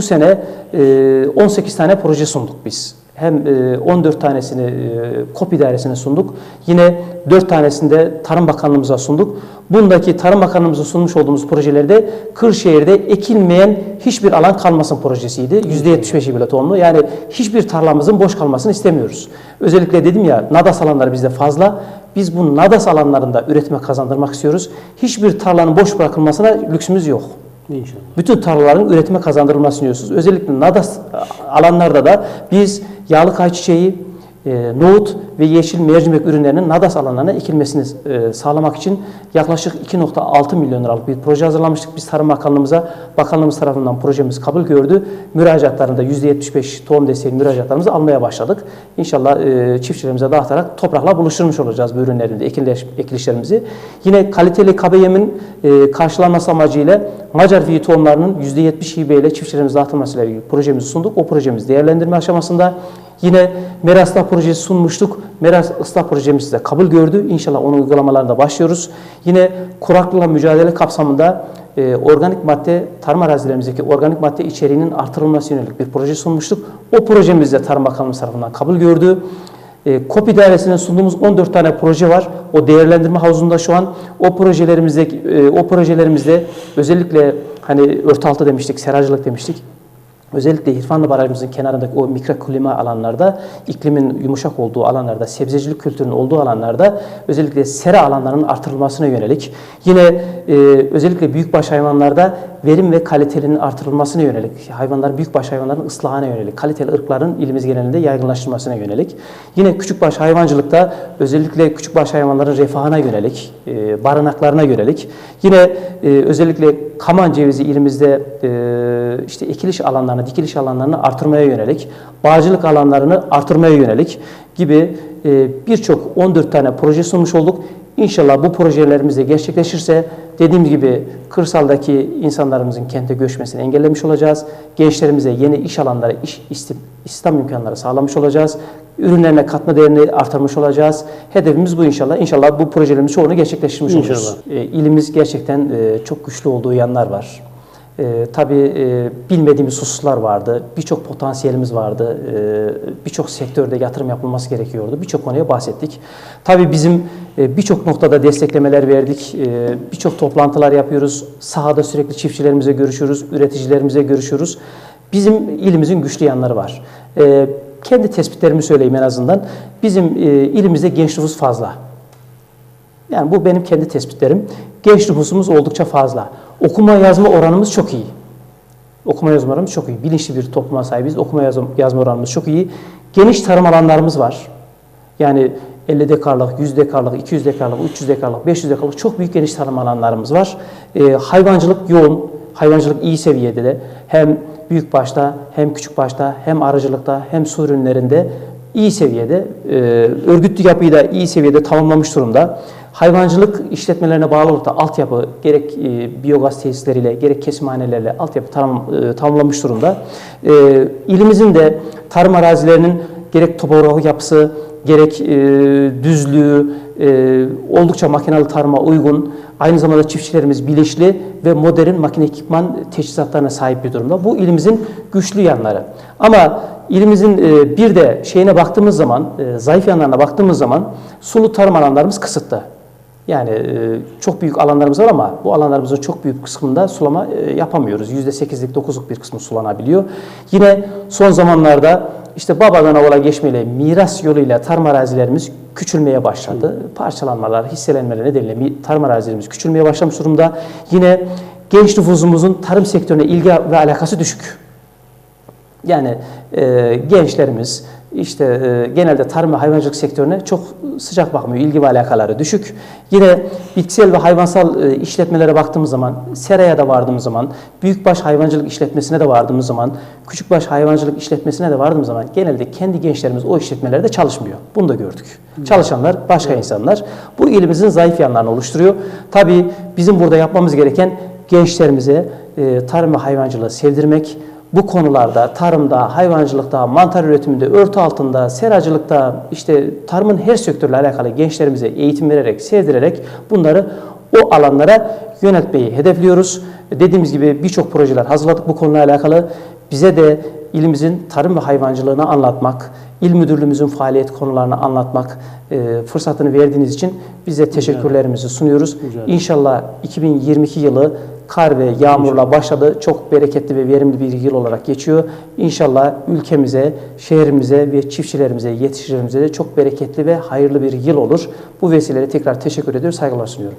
Bu sene e, 18 tane proje sunduk biz. Hem e, 14 tanesini e, KOP idaresine sunduk. Yine 4 tanesini de Tarım Bakanlığımıza sunduk. Bundaki Tarım Bakanlığımıza sunmuş olduğumuz projelerde Kırşehir'de ekilmeyen hiçbir alan kalmasın projesiydi. %75'i bile tohumlu. Yani hiçbir tarlamızın boş kalmasını istemiyoruz. Özellikle dedim ya nadas alanları bizde fazla. Biz bu nadas alanlarında üretime kazandırmak istiyoruz. Hiçbir tarlanın boş bırakılmasına lüksümüz yok. İnşallah. Bütün tarlaların üretime kazandırılmasını istiyoruz. Özellikle nadas alanlarda da biz yağlı kayçiçeği, e, nohut ve yeşil mercimek ürünlerinin nadas alanlarına ekilmesini e, sağlamak için yaklaşık 2.6 milyon liralık bir proje hazırlamıştık. Biz Tarım Bakanlığımıza, bakanlığımız tarafından projemiz kabul gördü. Müracaatlarında %75 tohum desteği müracaatlarımızı almaya başladık. İnşallah e, çiftçilerimize dağıtarak toprakla buluşturmuş olacağız bu ürünlerin de ekiliş- ekilişlerimizi. Yine kaliteli KBYM'in e, karşılanması amacıyla Macar fiyi tohumlarının %70 hibeyle çiftçilerimize dağıtılmasıyla ilgili projemizi sunduk. O projemiz değerlendirme aşamasında. Yine Meras'ta projesi sunmuştuk. Meras ıslah projemiz de kabul gördü. İnşallah onun uygulamalarına başlıyoruz. Yine kuraklıkla mücadele kapsamında e, organik madde, tarım arazilerimizdeki organik madde içeriğinin artırılması yönelik bir proje sunmuştuk. O projemiz de Tarım Bakanlığı tarafından kabul gördü. E, KOP idaresine sunduğumuz 14 tane proje var. O değerlendirme havuzunda şu an o projelerimizde e, o projelerimizde özellikle hani örtü altı demiştik, seracılık demiştik. Özellikle İrfanlı Barajımızın kenarındaki o mikroklima alanlarda, iklimin yumuşak olduğu alanlarda, sebzecilik kültürünün olduğu alanlarda özellikle sera alanlarının artırılmasına yönelik, yine e, özellikle büyükbaş hayvanlarda verim ve kalitenin artırılmasına yönelik, hayvanların büyükbaş hayvanların ıslahına yönelik, kaliteli ırkların ilimiz genelinde yaygınlaştırmasına yönelik, yine küçükbaş hayvancılıkta özellikle küçükbaş hayvanların refahına yönelik, e, barınaklarına yönelik, yine e, özellikle kaman cevizi ilimizde e, işte ekiliş alanlarını, dikiliş alanlarını artırmaya yönelik, bağcılık alanlarını artırmaya yönelik gibi e, birçok 14 tane proje sunmuş olduk. İnşallah bu projelerimiz de gerçekleşirse dediğim gibi kırsaldaki insanlarımızın kente göçmesini engellemiş olacağız. Gençlerimize yeni iş alanları, iş isti- istihdam imkanları sağlamış olacağız. Ürünlerine katma değerini artırmış olacağız. Hedefimiz bu inşallah. İnşallah bu projelerimizin çoğunu gerçekleştirmiş İnşallah. oluruz. E, ilimiz gerçekten e, çok güçlü olduğu yanlar var. E, tabii e, bilmediğimiz hususlar vardı. Birçok potansiyelimiz vardı. E, birçok sektörde yatırım yapılması gerekiyordu. Birçok konuya bahsettik. Tabii bizim e, birçok noktada desteklemeler verdik. E, birçok toplantılar yapıyoruz. Sahada sürekli çiftçilerimize görüşüyoruz, üreticilerimize görüşüyoruz. Bizim ilimizin güçlü yanları var. E, kendi tespitlerimi söyleyeyim en azından. Bizim e, ilimizde genç nüfus fazla. Yani bu benim kendi tespitlerim. Genç nüfusumuz oldukça fazla. Okuma yazma oranımız çok iyi. Okuma yazma oranımız çok iyi. Bilinçli bir topluma sahibiz. Okuma yazma, oranımız çok iyi. Geniş tarım alanlarımız var. Yani 50 dekarlık, 100 dekarlık, 200 dekarlık, 300 dekarlık, 500 dekarlık çok büyük geniş tarım alanlarımız var. Ee, hayvancılık yoğun, hayvancılık iyi seviyede de hem büyük başta hem küçük başta hem arıcılıkta hem su ürünlerinde iyi seviyede, e, örgütlü yapıyı da iyi seviyede tamamlamış durumda. Hayvancılık işletmelerine bağlı olarak da altyapı gerek e, biyogaz tesisleriyle gerek kesimhanelerle altyapı tam, e, tamamlamış durumda. E, ilimizin de tarım arazilerinin gerek topografik yapısı, gerek e, düzlüğü e, oldukça makinalı tarıma uygun. Aynı zamanda çiftçilerimiz bilinçli ve modern makine ekipman teçhizatlarına sahip bir durumda. Bu ilimizin güçlü yanları. Ama ilimizin e, bir de şeyine baktığımız zaman, e, zayıf yanlarına baktığımız zaman sulu tarım alanlarımız kısıtlı. Yani e, çok büyük alanlarımız var ama bu alanlarımızın çok büyük kısmında sulama e, yapamıyoruz. %8'lik 9'luk bir kısmı sulanabiliyor. Yine son zamanlarda işte babadan oğula geçmeyle miras yoluyla tarım arazilerimiz küçülmeye başladı. Parçalanmalar, hisselenmeler nedeniyle tarım arazilerimiz küçülmeye başlamış durumda. Yine genç nüfusumuzun tarım sektörüne ilgi ve alakası düşük. Yani e, gençlerimiz işte e, genelde tarım ve hayvancılık sektörüne çok sıcak bakmıyor. İlgi ve alakaları düşük. Yine bitkisel ve hayvansal e, işletmelere baktığımız zaman, seraya da vardığımız zaman, büyükbaş hayvancılık işletmesine de vardığımız zaman, küçükbaş hayvancılık işletmesine de vardığımız zaman genelde kendi gençlerimiz o işletmelerde çalışmıyor. Bunu da gördük. Çalışanlar başka insanlar. Bu ilimizin zayıf yanlarını oluşturuyor. Tabii bizim burada yapmamız gereken gençlerimize e, tarım ve hayvancılığı sevdirmek, bu konularda tarımda, hayvancılıkta, mantar üretiminde, örtü altında, seracılıkta, işte tarımın her sektörle alakalı gençlerimize eğitim vererek, sevdirerek bunları o alanlara yöneltmeyi hedefliyoruz. Dediğimiz gibi birçok projeler hazırladık bu konuyla alakalı. bize de ilimizin tarım ve hayvancılığını anlatmak, il müdürlüğümüzün faaliyet konularını anlatmak e, fırsatını verdiğiniz için bize teşekkürlerimizi sunuyoruz. Ederim. İnşallah 2022 yılı kar ve yağmurla başladı. Çok bereketli ve verimli bir yıl olarak geçiyor. İnşallah ülkemize, şehrimize ve çiftçilerimize, yetiştiricilerimize de çok bereketli ve hayırlı bir yıl olur. Bu vesileyle tekrar teşekkür ediyor, saygılar sunuyorum.